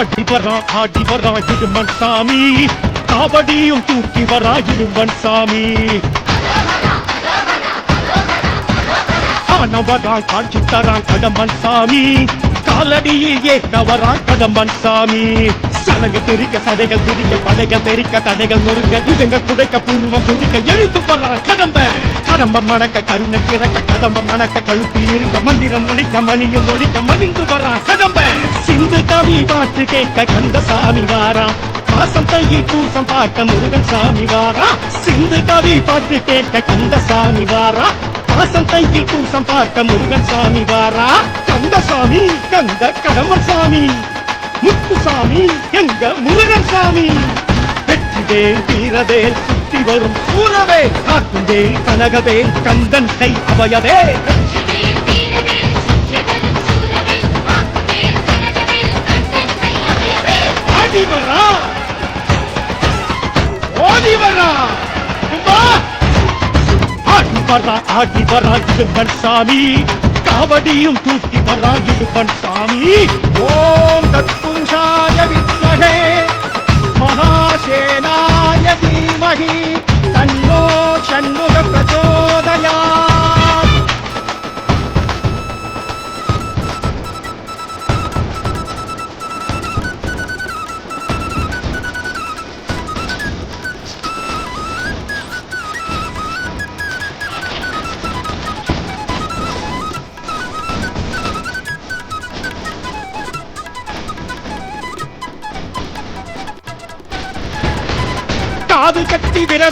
ஆடி வரா ஆடி வரா இடுமன் சாமி. காவடியும் தூக்கி வரா இடுமன் சாமி. ஆனவரான் காட்சி தரான் கடம்பன் சாமி. காலடியில் ஏற்றவரா கடம்பன் சாமி. சடங்கு தெரிக்க சதைகள் திரிக்க படைகள் தெரிக்க தடைகள் நொறுங்க இதுங்க குடைக்க பூர்வம் குடிக்க எழுத்து வரா கடம்ப. கடம்ப மணக்க கருணை கிறக்க கடம்ப மணக்க கழுத்தில் இருக்க மந்திரம் ஒழிக்க மணியும் ஒழிக்க மணிந்து வரா கடம்ப. சிந்து கவி பாட்டு கேட்க கந்த சாமி வாரா. வாசம் தையை பூசம் பாட்ட முருகன் சாமி வாரா. சிந்து கவி பாட்டு கேட்க கந்த சாமி வாரா. வாசம் தையில் பூசம் பார்க்க முருகன் சாமி வாரா. கந்த சாமி கந்த கடம்பன் சாமி. முத்துசாமி எங்க முருகன் சாமி. வெற்றிவேல் வீரவேல் சுத்தி வரும் சூரவேல். காக்குவேல் கனகவேல் கந்தன் கை அவையவே ஓடி வர்றான் ஓடி வர்றான் ஆடி வர்றான் ஆடி வர்றான் இது பன்சாமி காவடியும் தூக்கி வர்றான் இது பன்சாமி ஓம் தத்புருஷாய வித்மகே. மகாசேனாய தீமகி.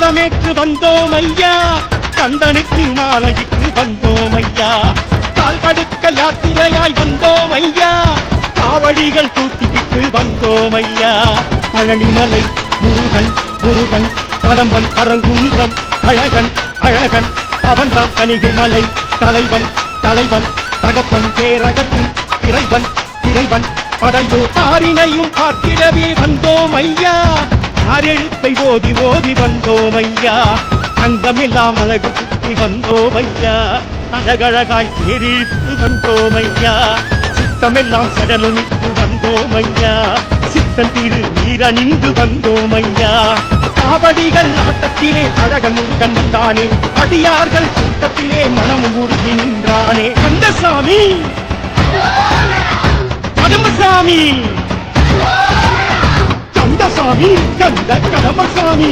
கட்டி வந்தோம் ஐயா கந்தனுக்கு மாலையிட்டு வந்தோம் ஐயா கால் கடுக்க யாத்திரையாய் வந்தோம் ஐயா காவடிகள் தூக்கிவிட்டு வந்தோம் ஐயா பழனிமலை முருகன் முருகன் கடம்பன் பரங்குன்றம் அழகன் அழகன் அவன்தான் கணிகை மலை தலைவன் தலைவன் தகப்பன் பேரகத்தின் இறைவன் இறைவன் படையோ ஆரினையும் பார்த்திடவே வந்தோம் ஐயா ஆரெழுத்தை ஓதி ஓதி வந்தோமையா. ஐயா அங்கமில்லாம் அழகு சுத்தி வந்தோம் அழகழகாய் எரித்து வந்தோமையா. சித்தமெல்லாம் சடலுமிட்டு வந்தோமையா. சித்தன் திரு நீரணிந்து வந்தோமையா. காவடிகள் ஆட்டத்திலே அழகன் முருகன் வந்தானே அடியார்கள் கூட்டத்திலே மனம் உருகி நின்றானே கந்தசாமி! கடம்பசாமி ராமசாமி கந்த கடமசாமி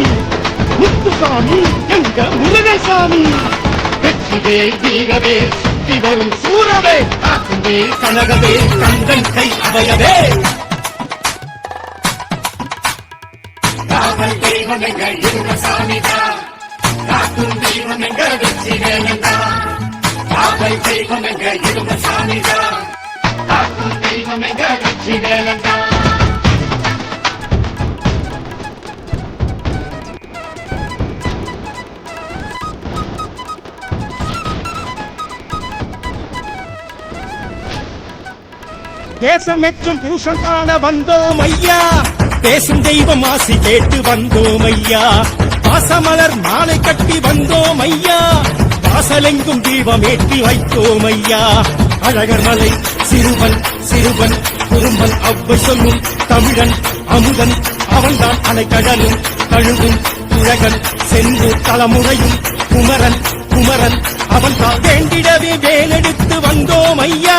முத்துசாமி எங்க முருகசாமி. வெற்றிவே வீரவே சுத்தி வரும் சூரவே. காக்குவே கனகவே கந்தன் கை அவையவே. காவல் தெய்வமெங்க இருந்த சாமிதான் காக்கும் தெய்வமெங்க வெற்றி வேலந்தான் காவல் தெய்வமெங்க இருந்த சாமிதான் காக்கும் தெய்வமெங்க வெற்றி வேலந்தான் தேசம் மெச்சும் பூஷன் காண வந்தோம் ஐயா. பேசும் தெய்வம் ஆசி கேட்டு வந்தோம் ஐயா. பாசமலர் மாலை கட்டி வந்தோம் ஐயா. வாசலெங்கும் தீபம் ஏற்றி வைத்தோம் ஐயா. அழகர் மலை சிறுவன் சிறுவன் குறும்பன் அவ்வை சொல்லும் தமிழன் அமுதன் அவன்தான் அலைக்கடலும் கழுவும் குழகன் சென்று தலைமுறையும் குமரன் குமரன் அவன்தான் வேண்டிடவே வேலெடுத்து வந்தோம் ஐயா.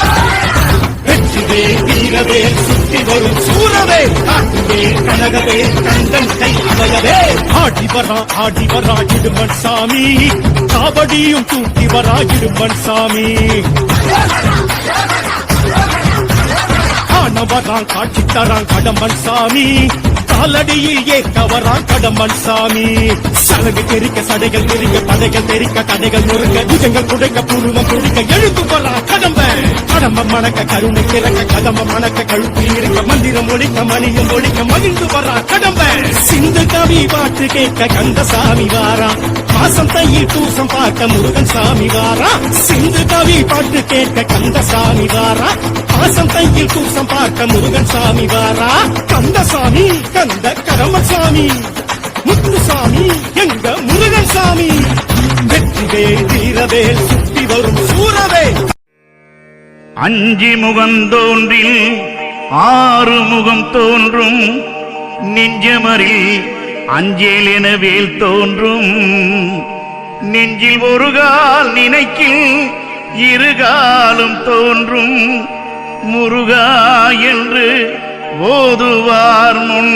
வீரவே வீரவே சுத்தி வரும் சூரவே காட்டுவே கனகவே கந்தன் கை அவையவே. ஆடி வரா ஆடி வரா இடுமன் சாமி. காவடியும் தூக்கி வரா இடுமன் சாமி. காண வரான் காட்சி தரான் கடம்பன் சாமி. காலடியில் ஏற்க கடம்பன் சாமி. சலகு தெரிக்க சடைகள் தெரிக்க படைகள் தெரிக்க கடைகள் நொறுக்க புஜங்கள் குடைக்க பூர்வம் குடிக்க எழுந்து போலா கடம்ப. கடம்ப மணக்க கருணை கிழக்க கதம்ப மணக்க கழுத்து இருக்க மந்திரம் ஒழிக்க மணியம் ஒழிக்க மகிழ்ந்து வரா கடம்ப. சிந்து கவி பாட்டு கேட்க கந்தசாமி வாரா. மாசம் தையில் தூசம் பார்க்க முருகன் சாமி வாரா. சிந்து கவி பாட்டு கேட்க கந்தசாமி வாரா. மாசம் தையில் தூசம் பார்க்க முருகன் சாமி வாரா. கந்தசாமி கந்த கடமசாமி முத்துசாமி எங்க முருகன் சாமி. வெற்றிவேல் வீரவேல் சுற்றி வரும் சூரவேல் அஞ்சி முகந்தோன்றில் ஆறு முகம் தோன்றும். நெஞ்சமரில் அஞ்சேல் என வேல் தோன்றும். நெஞ்சில் ஒரு கால் நினைக்கில் இருகாலும் தோன்றும். முருகா என்று ஓதுவார் முன்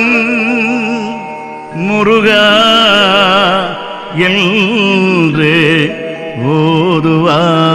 முருகா என்று ஓதுவார்.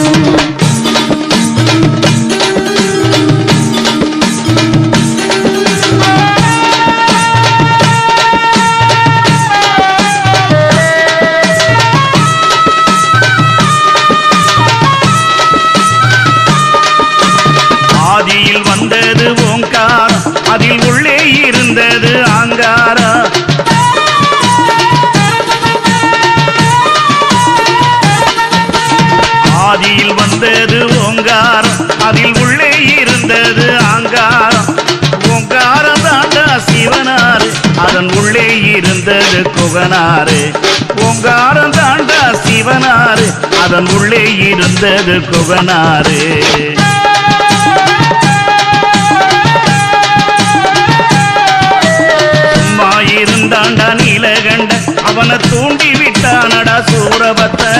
இருந்தது ஆங்காரம் ஓங்காரம் தாண்டா சிவனாறு. அதன் உள்ளே இருந்தது குகனாறு. ஓங்காரம் தாண்டா சிவனாறு. அதன் உள்ளே இருந்தது குகனாறு. சும்மா இருந்தாண்டா நீலகண்ட. அவனை தூண்டி விட்டானடா சூரபத்தை.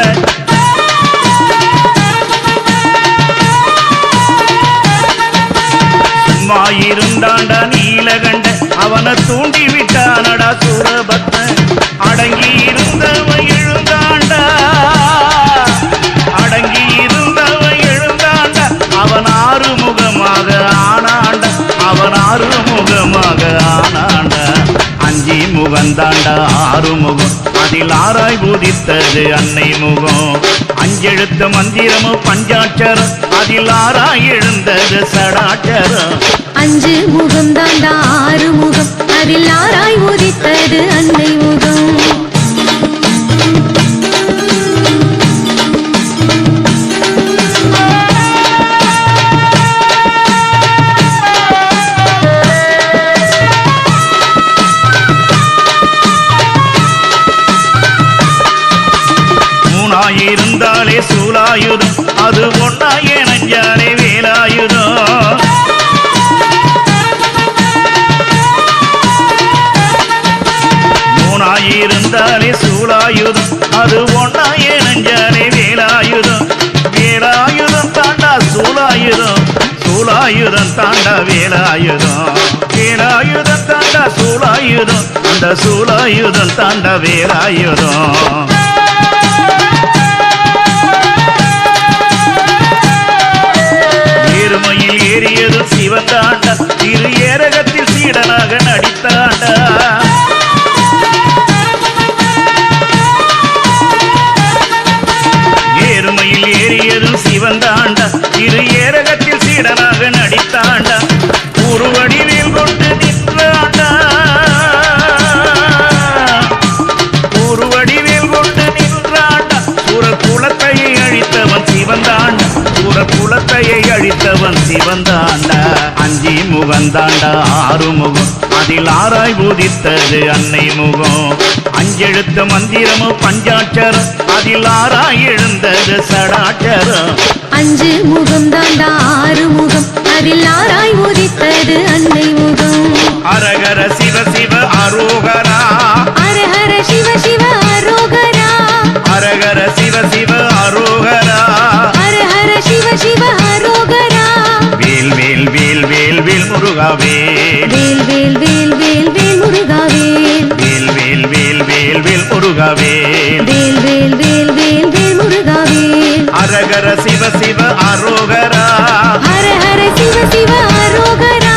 சும்மா நீலகண்ட அவனை தூண்டி விட்டானடா சூரபத்த அடங்கி இருந்தவன் எழுந்தாண்டா அடங்கி இருந்தவன் எழுந்தாண்டா அவன் ஆறுமுகமாக ஆனாண்டா அவன் ஆறுமுகமாக ஆனாண்டா. அஞ்சி முகந்தாண்டா ஆறுமுகம் அதில் ஆராய் பூதித்தது அன்னை முகம். அஞ்செழுத்த மந்திரமும் பஞ்சாட்சரம் அதில் ஆராய் எழுந்தது சடாட்சரம். அஞ்சு முகம் இருந்தாலே சூழாயுதம் அது ஒன்னா நஞ்சாலே வேலாயுதம். வேலாயுதம் தாண்டா சூழாயுதம் சூழாயுதம் தாண்டா வேலாயுதம். வேலாயுதம் தாண்டா சூழாயுதம் அந்த சூழாயுதம் தாண்டா வேலாயுதம். ஏறுமையில் ஏறியதும் சிவந்தாண்டா இரு ஏரகத்தில் சீடனாக நடித்தாண்டா. முகந்தாண்டா ஆறு முகம் அதில் ஆராய் உதித்தது அன்னை முகம். அஞ்செழுத்த மந்திரமும் பஞ்சாட்சரம். அதில் ஆராய் எழுந்தது சடாட்சரம். அஞ்சு முகம் தாண்டா ஆறு முகம் அதில் ஆராய் உதித்தது அன்னை முகம். அரகர சிவ சிவ அரோகரா. ஹர ஹர சிவ சிவ அரோகரா. அரகர சிவ சிவ முருகாவே. வேல் வேல் வேல் வேல் வேல் முருகாவேல் வேல் வேல் வேல் வேல் வேல் முருகாவே. வேல் வேல் வேல் வேல் வேல் முருகாவேல் அரகர சிவ சிவ அரோகரா. ஹர ஹர சிவ சிவ அரோகரா.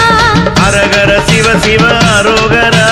அரகர சிவ சிவ அரோகரா.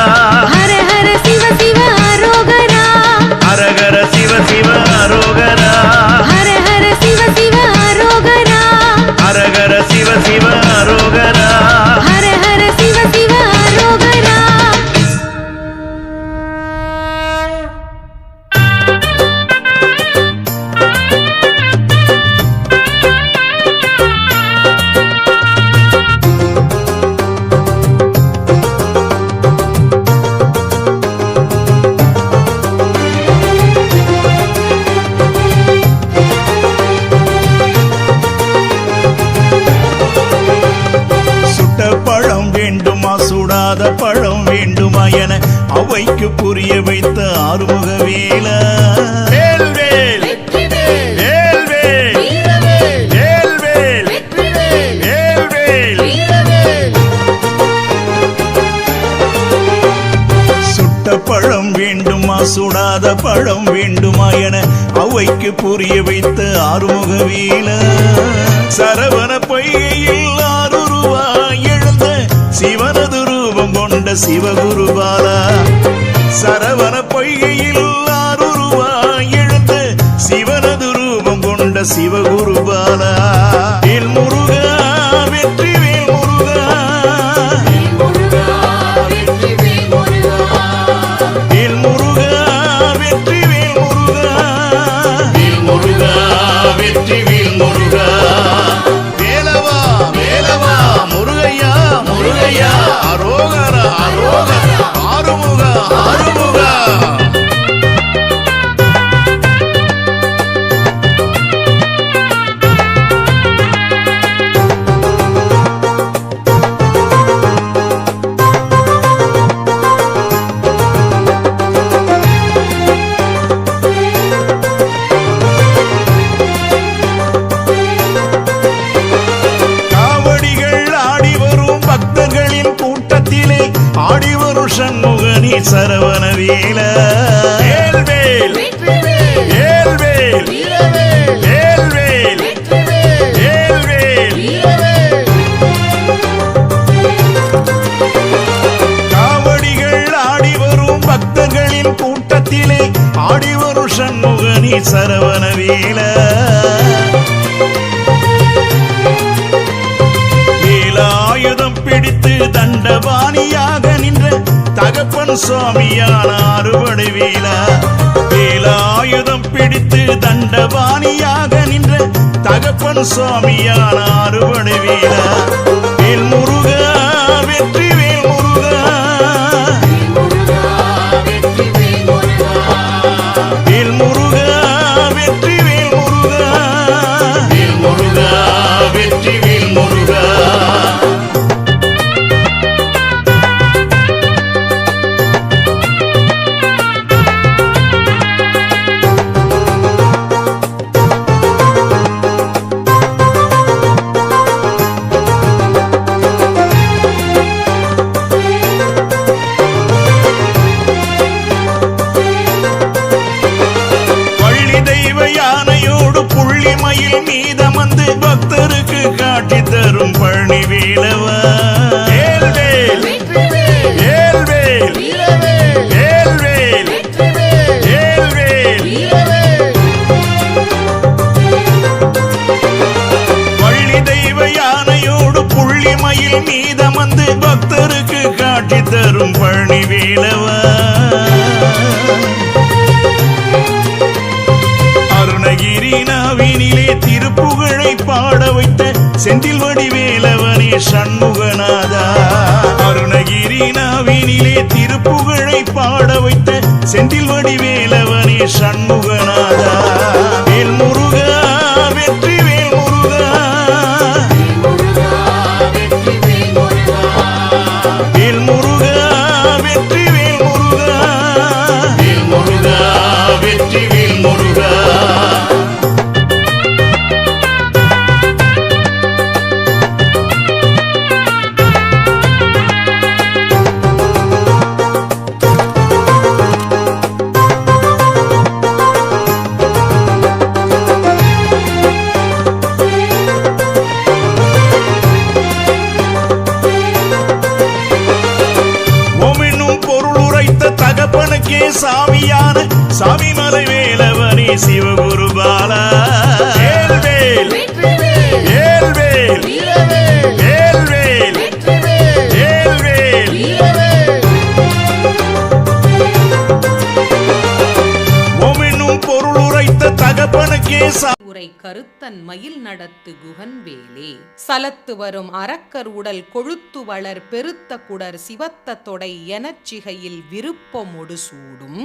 வைக்கு புரிய வைத்த ஆறுமுக வேலா. பழம் வேண்டுமா சுடாத பழம் வேண்டுமா என அவைக்கு புரிய வைத்த ஆறுமுக வீல. சரவண பையில் கொண்ட சிவகுருபாலா சரவண பொய்கையில் ஆறுருவாய் எழுந்த சிவனது ரூபம் கொண்ட சிவகுருபாலா வேல வேல்வேல் வேல்வேல் வேல்வேல் வேல்வேல் காவடிகள் ஆடி வரும் பக்தர்களின் கூட்டத்திலே பிடித்து தண்டபாணியாக தகப்பன் சுவாமியான அறுவடை வேலா. வேலாயுதம் பிடித்து தண்டபாணியாக நின்ற தகப்பன் சுவாமியான அறுவடை வேலா. கருணி வேலவா வேல்வேல் வேல்வேல் வேல்வேல் வேல்வேல் பள்ளி தெய்வ யானையோடு புள்ளி மயில் தரும் பழனி வேலவா அருணகிரினாவினிலே திருப்புகழை பாட வைத்த செந்தில் வடிவேலவனே சண்முகநாதா. அருணகிரி நாவினிலே திருப்புகழை பாட வைத்த செந்தில் வடிவேலவனே சண்முகநாதா. வேல் முருகா வெற்றி வேல் முருகா வேல் முருகா வெற்றி வேல் உரைத்த சாமியான சாமிமலை வேலவனே சிவகுரு பாலா வேல்வேல் வேல்வேல் வேல்வேல் பொருள் உரைத்த தகப்பனுக்கே சா கரை கருத்தன் மயில் நடத்து குகன்வேலே. சலத்து வரும் அரக்கர் உடல் கொழுத்து வளர் பெருத்த குடர் சிவத்த தொடை எனச்சிகையில் விருப்பமொடு சூடும்.